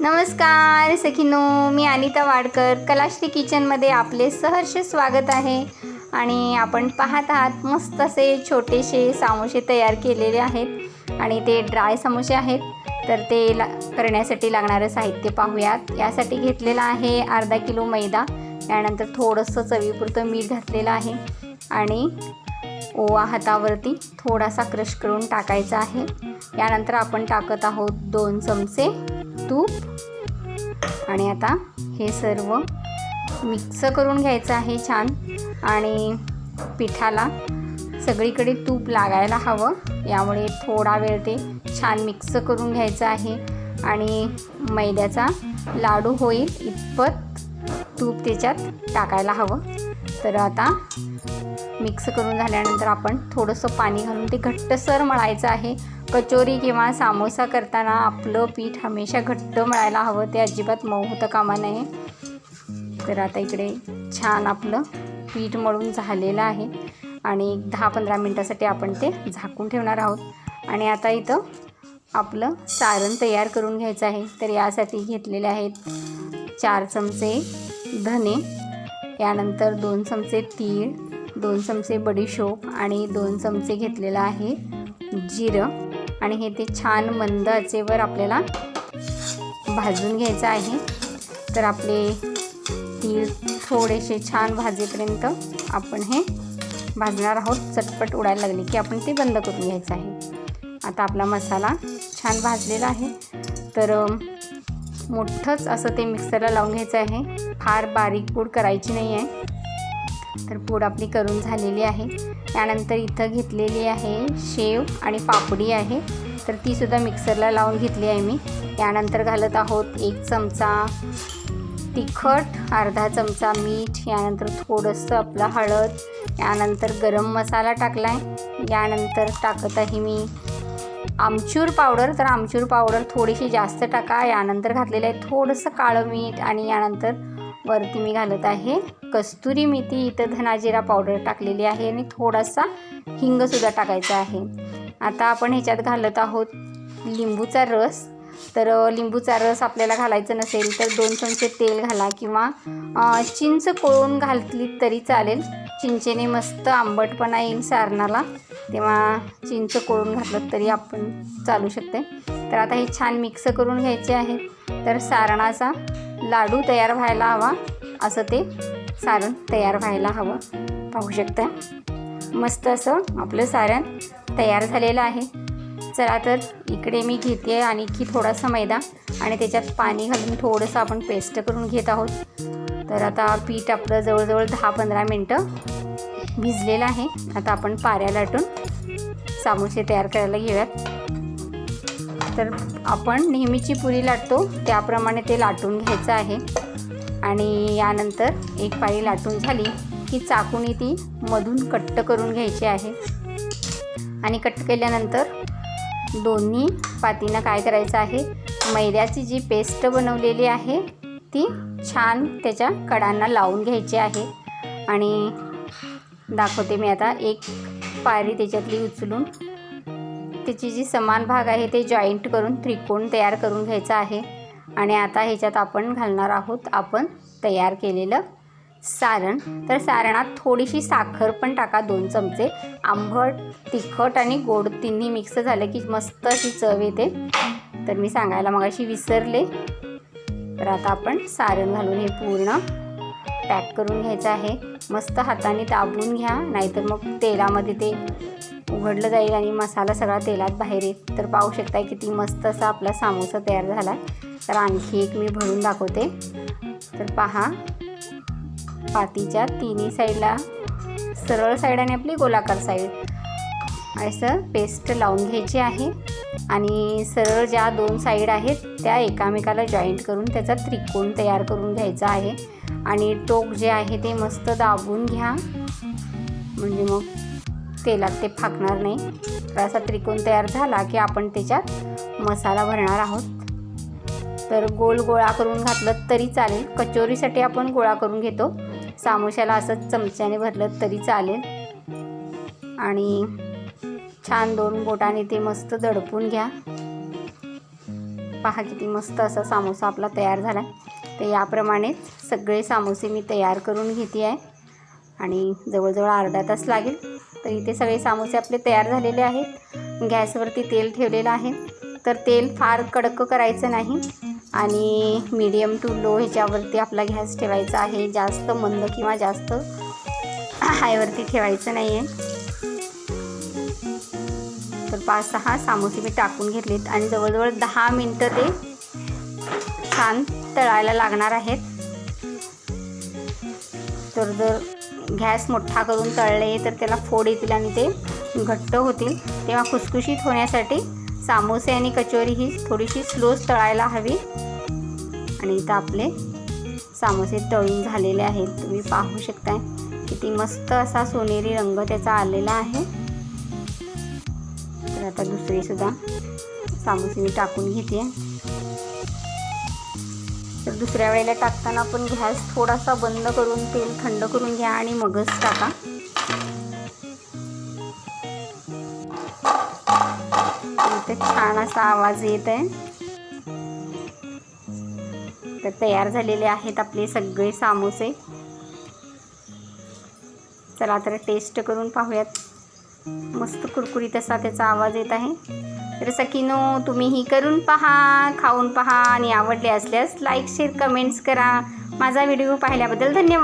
नमस्कार सखिनो मी अनिता वाडकर. कलाश्री किचनमध्ये आपले सहर्ष स्वागत आहे. आणि आपण पाहत आहात मस्त असे छोटेसे सामोसे तयार केलेले आहेत. आणि ते ड्राय समोसे आहेत. तर ते ला करण्यासाठी लागणारं साहित्य पाहूयात. यासाठी घेतलेलं आहे अर्धा किलो मैदा. त्यानंतर थोडंसं चवीपुरतं मीठ घातलेलं आहे. आणि ओवा हातावरती थोडासा क्रश करून टाकायचा आहे. यानंतर आपण टाकत आहोत दोन चमचे तूप. आणि आता हे सर्व मिक्स करून घ्यायचं आहे छान. आणि पिठाला सगळीकडे तूप लागायला हवं. यामुळे थोडा वेळ ते छान मिक्स करून घ्यायचं आहे. आणि मैद्याचा लाडू होईल इतपत. तूप त्याच्यात टाकायला हवं. तर आता मिक्स करून झाल्यानंतर आपण थोडंसं पाणी घालून ते घट्टसर मळायचं आहे. कचोरी किंवा सामोसा करताना आपलं पीठ हमेशा घट्ट मळायला हवं. ते अजिबात मऊ होतं कामा नये. तर आता इकडे छान आपलं पीठ मळून झालेलं आहे. आणि एक दहा पंधरा मिनटासाठी आपण ते झाकून ठेवणार आहोत. आणि आता इथं आपलं सारण तयार करून घ्यायचं आहे. तर यासाठी घेतलेले आहेत चार चमचे धने यानंतर दोन चमचे तीळ दोन चमचे बडीशोप आणि दोन चमचे घेतलेलं आहे जिरं. आणि हे ते छान मंद आचेवर आपल्याला भाजून घ्यायचं आहे. तर आपले तीळ थोडेसे छान भाजेपर्यंत आपण हे भाजणार आहोत. चटपट उडायला लागले की आपण ते बंद करून घ्यायचं आहे. आता आपला मसाला छान भाजलेला आहे. तर मोठंच असं ते मिक्सरला लावून घ्यायचं आहे. फार बारीक पूड करायची नाही आहे तर पूड आपली करून झालेली आहे. त्यानंतर इथं घेतलेली आहे शेव आणि पापडी आहे. तर तीसुद्धा मिक्सरला लावून घेतली आहे मी. त्यानंतर घालत आहोत एक चमचा तिखट अर्धा चमचा मीठ यानंतर थोडंसं आपलं हळद यानंतर गरम मसाला टाकला आहे यानंतर टाकत आहे मी आमचूर पावडर तर आमचूर पावडर थोडीशी जास्त टाका. यानंतर घातलेलं आहे थोडंसं काळं मीठ आणि यानंतर वरती मी घालत आहे कस्तुरी मेथी. इथं धनाजिरा पावडर टाकलेली आहे आणि थोडासा हिंगसुद्धा टाकायचा आहे. आता आपण ह्याच्यात घालत आहोत लिंबूचा रस. तर लिंबूचा रस आपल्याला घालायचं नसेल तर दोन चमचे तेल घाला किंवा चिंच कोळून घातली तरी चालेल. चिंचेने मस्त आंबटपणा येईल सारणाला. तेव्हा चिंच कोळून घातलं तरी आपण चालू शकते. तर आता हे छान मिक्स करून घ्यायचे आहे. तर सारणाचा लाडू तयार व्हायला हवा. असं ते सारण तयार व्हायला हवं. पाहू शकता. मस्त असं आपलं सारण तयार झालेलं आहे. चला तर इकडे मी घेते आणखी थोडासा मैदा आणि त्याच्यात पाणी घालून थोडंसं आपण पेस्ट करून घेत आहोत. तर आता पीठ आपलं जवळजवळ दहा पंधरा मिनटं भिजलेलं आहे. आता आपण पाऱ्या लाटून सामोसे तयार करायला घेऊयात. तर आपण नेहमीची पुरी लाटतो. त्याप्रमाणे ते लाटून घ्यायचं आहे. आणि यानंतर एक पाळी लाटून झाली की चाकूने ती मधून कट्ट करून घ्यायची आहे. आणि कट केल्यानंतर दोन्ही पातींना काय करायचं आहे? मैद्याची जी पेस्ट बनवलेली आहे ती छान त्याच्या कडांना लावून घ्यायची आहे. आणि दाखवते मी आता. एक पारी त्याच्यातली उचलून. त्याची जी समान भाग आहे ते जॉईंट करून त्रिकोण तयार करून घ्यायचा आहे. आणि आता ह्याच्यात आपण घालणार आहोत आपण तयार केलेलं सारण. तर सारणात थोडीशी साखर पण टाका दोन चमचे. आंबट तिखट आणि गोड तिन्ही मिक्स झालं की मस्त अशी चव येते. तर मी सांगायला मग अशी विसरले. तर आता आपण सारण घालून हे पूर्ण पॅक करून घ्यायचं आहे. मस्त हाताने दाबून घ्या नाहीतर मग तेलामध्ये ते उघडलं जाईल आणि मसाला सगळा तेलात बाहेर येत तर पाहू शकताय किती मस्त असा आपला सामोसा तयार झाला आहे तर आणखी एक मी भरून दाखवते. तर पहा पातीच्या तिन्ही साईडला सरळ साईड आणि आपली गोलाकार साईड. असं पेस्ट लावून घ्यायची आहे. आणि सरळ ज्या दोन साईड आहेत त्या एकामेकाला जॉईंट करून त्याचा त्रिकोण तयार करून घ्यायचा आहे. आणि टोक जे आहे ते मस्त दाबून घ्या. म्हणजे मग तेलात ते फाकणार नाही. तर असा त्रिकोण तयार झाला की आपण त्याच्यात मसाला भरणार आहोत. तर गोल गोळा करून घातलं तरी चालेल. कचोरीसाठी आपण गोळा करून घेतो. सामोशाला असंच चमच्याने भरलं तरी चालेल. आणि छान दोन बोटाने ते मस्त दडपून घ्या. पहा किती मस्त असा सामोसा आपला तयार झाला आहे तर याप्रमाणेच सगळे सामोसे मी तयार करून घेते आहे आणि जवळजवळ अर्धा तास लागेल. तर इथे सगळे सामोसे आपले तयार झालेले आहेत. गॅसवरती तेल ठेवलेलं आहे. तर तेल फार कडक करायचं नाही. आणि मीडियम टू लो ह्याच्यावरती आपला गॅस ठेवायचा आहे. जास्त मंद किंवा जास्त हायवरती ठेवायचं नाही आहे तर पाच सहा सामोसे मी टाकून घेतलेत आणि जवळजवळ दहा मिनटं ते छान तळायला लागणार आहेत. तर जर गॅस मोठा करून तळले तर त्याला फोड येतील आणि ते घट्ट होतील. तेव्हा खुसखुशीत होण्यासाठी सामोसे आणि कचोरी ही थोडीशी स्लोच तळायला हवी. आणि इथं आपले सामोसे तळून झालेले आहेत. तुम्ही पाहू शकताय किती मस्त असा सोनेरी रंग त्याचा आलेला आहे. आता दुसरीसुद्धा सामोसे मी टाकून घेते. तर दुसऱ्या वेळेला टाकताना आपण गॅस थोडासा बंद करून तेल थंड करून घ्या आणि मगच टाका. इथे छान असा आवाज येत आहे तर तयार झालेले आहेत आपले सगळे सामोसे. चला तर टेस्ट करून पाहूयात. मस्त कुरकुरीत असा त्याचा आवाज येत आहे. तर सकीनो तुम्हीही करून पहा खाऊन पहा आणि आवडले असल्यास लाईक शेअर कमेंट्स करा. माझा व्हिडिओ पाहिल्याबद्दल धन्यवाद.